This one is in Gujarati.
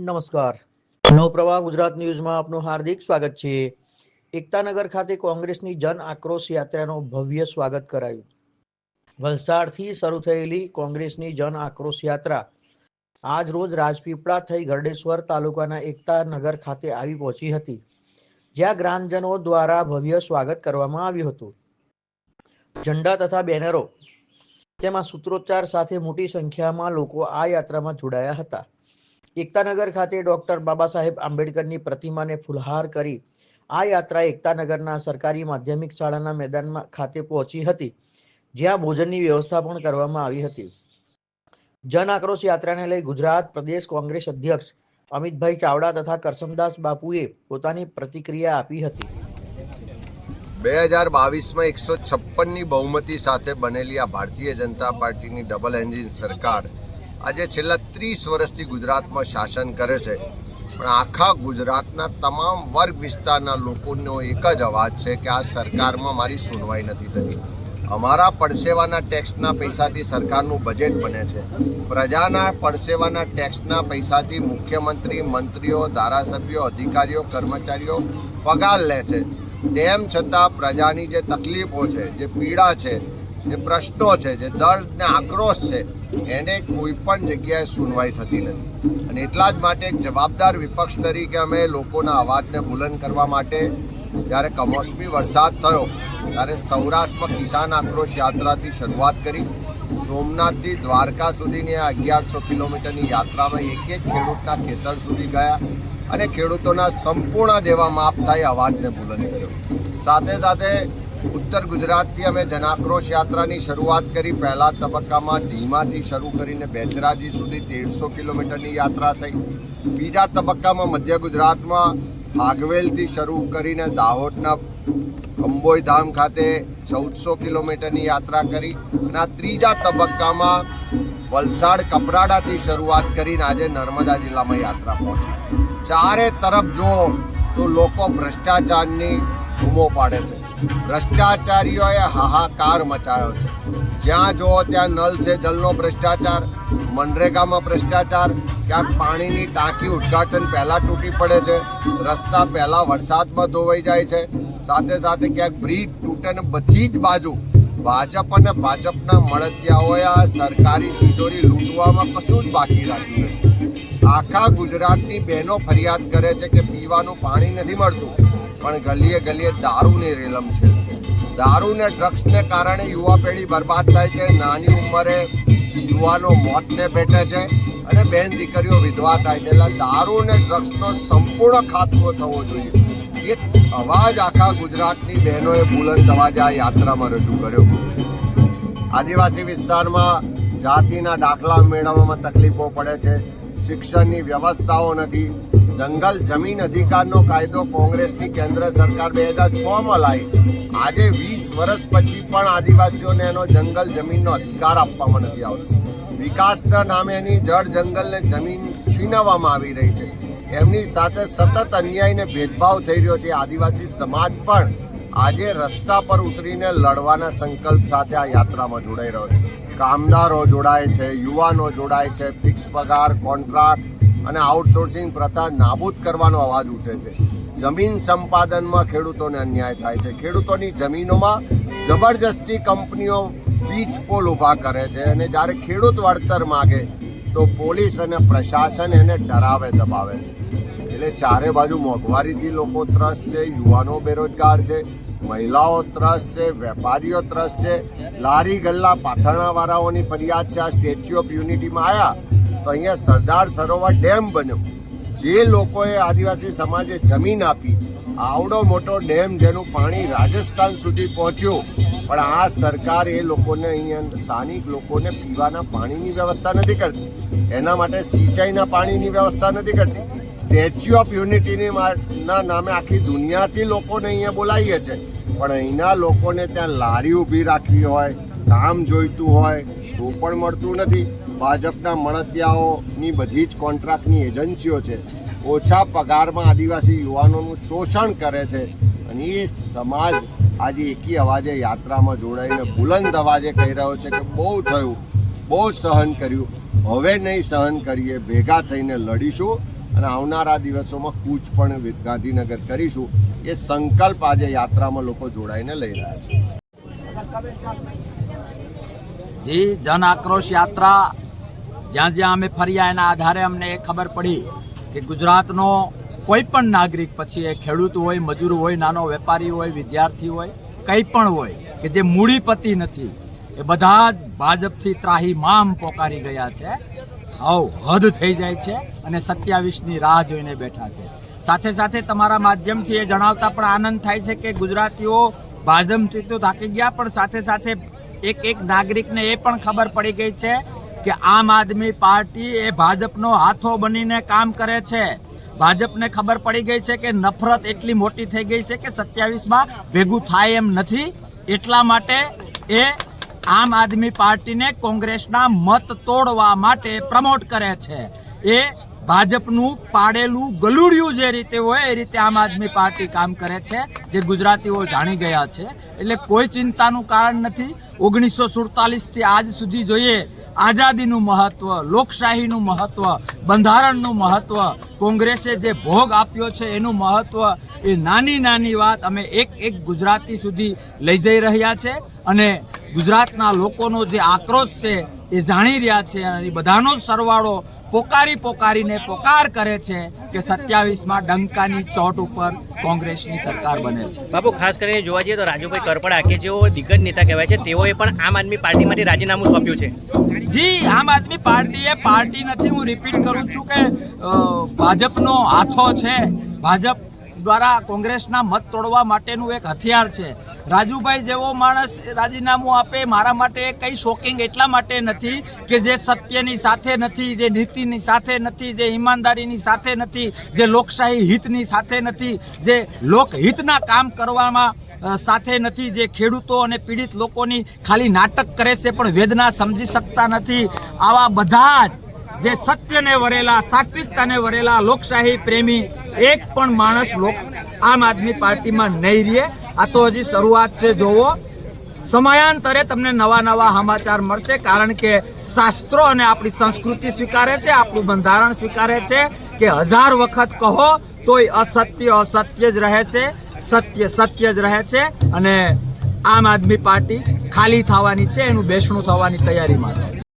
નમસ્કાર. નવપ્રવાહ ગુજરાત ન્યૂઝમાં આપનું હાર્દિક સ્વાગત છે. એકતાનગર ખાતે કોંગ્રેસની જન આક્રોશ યાત્રાનું ભવ્ય સ્વાગત કરાયું. વલસાડથી શરૂ થયેલી કોંગ્રેસની જન આક્રોશ યાત્રા આજ રોજ રાજપીપળા થઈ ગરડેશ્વર તાલુકાના એકતાનગર ખાતે આવી પહોંચી હતી, જ્યાં ગ્રામજનો દ્વારા ભવ્ય સ્વાગત કરવામાં આવ્યું હતું. ઝંડા તથા બેનરો તેમાં સૂત્રોચ્ચાર સાથે મોટી સંખ્યામાં લોકો આ યાત્રામાં જોડાયા હતા. એકતાનગર ખાતે ડોક્ટર બાબા સાહેબ આંબેડકરની પ્રતિમાને ફુલહાર કરી આ યાત્રા એકતાનગરના સરકારી માધ્યમિક શાળાના મેદાનમાં ખાતે પહોંચી હતી, જ્યાં ભોજનની વ્યવસ્થા પણ કરવામાં આવી હતી. જન આક્રોશ યાત્રાને લઈ ગુજરાત પ્રદેશ કોંગ્રેસ અધ્યક્ષ અમિતભાઈ ચાવડા તથા કરસમદાસ બાપુએ પોતાની પ્રતિક્રિયા આપી હતી. બે હજાર બાવીસમાં એકસો છપ્પનની બહુમતી સાથે બનેલી આ ભારતીય જનતા પાર્ટીની ડબલ એન્જિન સરકાર આજે છેલ્લા ત્રીસ વર્ષથી ગુજરાતમાં શાસન કરે છે. પણ આખા ગુજરાતના તમામ વર્ગ વિસ્તારના લોકોનો એક જ અવાજ છે કે આ સરકારમાં મારી સુનવાઈ નથી થતી. અમારા પડસેવાના ટેક્સના પૈસાથી સરકારનું બજેટ બને છે. પ્રજાના પડસેવાના ટેક્સના પૈસાથી મુખ્યમંત્રી, મંત્રીઓ, ધારાસભ્યો, અધિકારીઓ, કર્મચારીઓ પગાર લે છે. તેમ છતાં પ્રજાની જે તકલીફો છે, જે પીડા છે જે પ્રશ્નો છે, જે દર્દ ને આક્રોશ છે, એને કોઈ પણ જગ્યાએ સુનવાઈ થતી નથી. અને એટલા જ માટે એક જવાબદાર વિપક્ષ તરીકે અમે લોકોના અવાજને બુલંદ કરવા માટે જ્યારે કમોસમી વરસાદ થયો, ત્યારે સૌરાષ્ટ્રમાં કિસાન આક્રોશ યાત્રાથી શરૂઆત કરી. સોમનાથથી દ્વારકા સુધીની આ અગિયારસો કિલોમીટરની યાત્રામાં એક એક ખેડૂતના ખેતર સુધી ગયા અને ખેડૂતોના સંપૂર્ણ દેવા માફ થાય અવાજને બુલંદ કર્યો. સાથે સાથે ઉત્તર ગુજરાતથી અમે જનાક્રોશ યાત્રાની શરૂઆત કરી. પહેલા તબક્કામાં ઢીમાથી શરૂ કરીને બેચરાજી સુધી તેરસો કિલોમીટરની યાત્રા થઈ. બીજા તબક્કામાં મધ્ય ગુજરાતમાં ફાગવેલથી શરૂ કરીને દાહોદના અંબોઈ ધામ ખાતે ચૌદસો કિલોમીટરની યાત્રા કરી અને આ ત્રીજા તબક્કામાં વલસાડ કપરાડાથી શરૂઆત કરીને આજે નર્મદા જિલ્લામાં યાત્રા પહોંચી. ચારે તરફ જુઓ તો લોકો ભ્રષ્ટાચારની બૂમો પાડે છે. ભ્રષ્ટાચારીઓએ હાહાકાર મચાયો છે. જ્યાં જુઓ ત્યાં નલ છે જલનો ભ્રષ્ટાચાર, મનરેગામાં ભ્રષ્ટાચાર ક્યાંક પાણીની ટાંકી ઉદ્ઘાટન પહેલાં તૂટી પડે છે, રસ્તા પહેલાં વરસાદમાં ધોવાઈ જાય છે, સાથે સાથે ક્યાંક બ્રિજ તૂટે ને બધી જ બાજુ ભાજપ અને ભાજપના મળતિયાઓએ આ સરકારી તિજોરી લૂંટવામાં કશું જ બાકી રાખ્યું નથી. આખા ગુજરાતની બહેનો ફરિયાદ કરે છે કે પીવાનું પાણી નથી મળતું. પણ ગલીએ ગલીએ દારૂની રેલમ છે. દારૂ ને ડ્રગ્સને કારણે યુવા પેઢી બરબાદ થાય છે. નાની ઉંમરે યુવાનો મોતને ભેટે છે અને બેન દીકરીઓ વિધવા થાય છે. એટલે દારૂ ને ડ્રગ્સનો સંપૂર્ણ ખાતમો થવો જોઈએ. એ અવાજ આખા ગુજરાતની બહેનોએ બુલંદ અવાજ આ યાત્રામાં રજૂ કર્યો. આદિવાસી વિસ્તારમાં જાતિના દાખલા મેળવવામાં તકલીફો પડે છે. શિક્ષણની વ્યવસ્થાઓ નથી. જંગલ જમીન અધિકારનો કાયદો કોંગ્રેસની કેન્દ્ર સરકાર બે હજાર છમાં લાવી. આજે વીસ વર્ષ પછી પણ આદિવાસીઓને એનો જંગલ જમીનનો અધિકાર આપવામાં નથી આવતો. વિકાસના નામે એની જળ જંગલને જમીન છીનવવામાં આવી રહી છે. એમની સાથે સતત અન્યાયને ભેદભાવ થઈ રહ્યો છે. આદિવાસી સમાજ પણ આજે રસ્તા પર ઉતરીને લડવાના સંકલ્પ સાથે આ યાત્રામાં જોડાઈ રહ્યો છે. કામદારો જોડાય છે, યુવાનો જોડાય છે, ફિક્સ પગાર, કોન્ટ્રાક્ટ અને આઉટસોર્સિંગ પ્રથા નાબૂદ કરવાનો અવાજ ઉઠે છે. જમીન સંપાદનમાં ખેડૂતોને અન્યાય થાય છે. ખેડૂતોની જમીનોમાં જબરજસ્તી કંપનીઓ વીજ પોલ ઊભા કરે છે અને જ્યારે ખેડૂત વળતર માગે, તો પોલીસ અને પ્રશાસન એને ડરાવે, દબાવે છે. એટલે ચારે બાજુ મોંઘવારીથી લોકો ત્રસ્ત છે, યુવાનો બેરોજગાર છે, મહિલાઓ ત્રસ્ત છે, વેપારીઓ ત્રસ્ત છે. લારી ગલ્લા પાથરણાવાળાઓની ફરિયાદ છે. આ સ્ટેચ્યુ ઓફ યુનિટીમાં આવ્યા તો અહીંયા સરદાર સરોવર ડેમ બન્યો. જે લોકોએ આદિવાસી સમાજે જમીન આપી, આવડો મોટો ડેમ જેનું પાણી રાજસ્થાન સુધી પહોંચ્યું. પણ આ સરકાર એ લોકોને અહીંયા સ્થાનિક લોકોને પીવાના પાણીની વ્યવસ્થા નથી કરતી. એના માટે સિંચાઈના પાણીની વ્યવસ્થા નથી કરતી. સ્ટેચ્યુ ઓફ યુનિટીની ના નામે આખી દુનિયાથી લોકોને અહીંયા બોલાવીએ છે. પણ અહીંના લોકોને ત્યાં લારી ઊભી રાખવી હોય, કામ જોઈતું હોય, તો પણ મળતું નથી. ભાજપના મળતિયાઓની બધી જ કોન્ટ્રાક્ટની એજન્સીઓ છે, ઓછા પગારમાં આદિવાસી યુવાનોનું શોષણ કરે છે અને એ સમાજ આજે એકી અવાજે યાત્રામાં જોડાઈને બુલંદ અવાજે કહી રહ્યો છે કે બહુ થયું, બહુ સહન કર્યું. હવે નહીં સહન કરીએ, ભેગા થઈને લડીશું અને આવનારા દિવસોમાં કૂચ પણ ગાંધીનગર કરીશું. એ સંકલ્પ આજે યાત્રામાં લોકો જોડાઈને લઈ રહ્યા છે. જી, જન આક્રોશ યાત્રા જ્યાં જ્યાં અમે ફર્યા, એના આધારે અમને એ ખબર પડી કે ગુજરાતનો કોઈ પણ નાગરિક, પછી એ ખેડૂત હોય, મજૂર હોય, નાનો વેપારી હોય, વિદ્યાર્થી હોય, કંઈ પણ હોય, કે જે મૂડીપતિ નથી, એ બધા જ ભાજપથી ત્રાહી મામ પોકારી ગયા છે. હવ હદ થઈ જાય છે અને સત્યાવીસની રાહ જોઈને બેઠા છે. સાથે સાથે તમારા માધ્યમથી એ જણાવતા પણ આનંદ થાય છે કે ગુજરાતીઓ ભાજપથી તો થાકી ગયા, પણ સાથે સાથે એક એક નાગરિકને એ પણ ખબર પડી ગઈ છે કે આમ આદમી પાર્ટી એ ભાજપનો હાથો બનીને કામ કરે છે. ભાજપને ખબર પડી ગઈ છે કે નફરત એટલી મોટી થઈ ગઈ છે કે સત્યાવીસમાં ભેગું થાય એમ નથી. એટલા માટે એ આમ આદમી પાર્ટીને કોંગ્રેસના મત તોડવા માટે પ્રમોટ કરે છે. એ ભાજપનું પાડેલું ગલુડિયું જે રીતે હોય એ રીતે આમ આદમી પાર્ટી કામ કરે છે, જે ગુજરાતીઓ જાણી ગયા છે. એટલે કોઈ ચિંતાનું કારણ નથી. ઓગણીસો સુડતાલીસથી આજ સુધી જોઈએ આઝાદીનું મહત્વ, લોકશાહીનું મહત્વ, બંધારણનું મહત્વ, કોંગ્રેસે જે ભોગ આપ્યો છે એનું મહત્વ, એ નાની નાની વાત અમે એક એક ગુજરાતી સુધી લઈ જઈ રહ્યા છે અને ગુજરાતના લોકોનો જે આક્રોશ છે એ જાણી રહ્યા છે અને બધાનો જ સરવાળો પોકારી પોકારીને પોકાર કરે છે કે સત્યાવીસમાં ડંકાની ચોટ ઉપર કોંગ્રેસની સરકાર બને છે. બાપુ, ખાસ કરીને જોવા જઈએ તો રાજુભાઈ કરપડા, કે જેઓ દિગ્ગજ નેતા કહેવાય છે, તેઓએ પણ આમ આદમી પાર્ટીમાંથી રાજીનામું સોંપ્યું છે. જી, આમ આદમી પાર્ટી એ પાર્ટી નથી. હું રિપીટ કરું છું કે ભાજપનો હાથો છે. ભાજપ દ્વારા કોંગ્રેસના મત તોડવા માટેનું એક હથિયાર છે. રાજુભાઈ જેવો માણસ રાજીનામું આપે, મારા માટે કંઈ શોકિંગ એટલા માટે નથી કે જે સત્યની સાથે નથી, જે નીતિની સાથે નથી, જે ઈમાનદારીની સાથે નથી, જે લોકશાહી હિતની સાથે નથી, જે લોકહિતના કામ કરવામાં સાથે નથી, જે ખેડૂતો અને પીડિત લોકોની ખાલી નાટક કરે છે પણ વેદના સમજી શકતા નથી. આવા બધા જ જે સત્યને વરેલા, સાત્વિકતાને વરેલા લોકશાહી પ્રેમી એક પણ માણસ લોક આમ આદમી પાર્ટીમાં નહીં રહે. આ તો હજી શરૂઆત છે, જોવો. સમયાંતરે તમને નવા નવા સમાચાર મળશે, કારણ કે શાસ્ત્રો અને આપણી સંસ્કૃતિ સ્વીકારે છે, આપણું બંધારણ સ્વીકારે છે કે હજાર વખત કહો તોય અસત્ય અસત્ય જ રહે છે, સત્ય સત્ય જ રહે છે અને આમ આદમી પાર્ટી ખાલી થવાની છે, એનું બેસણું થવાની તૈયારીમાં છે.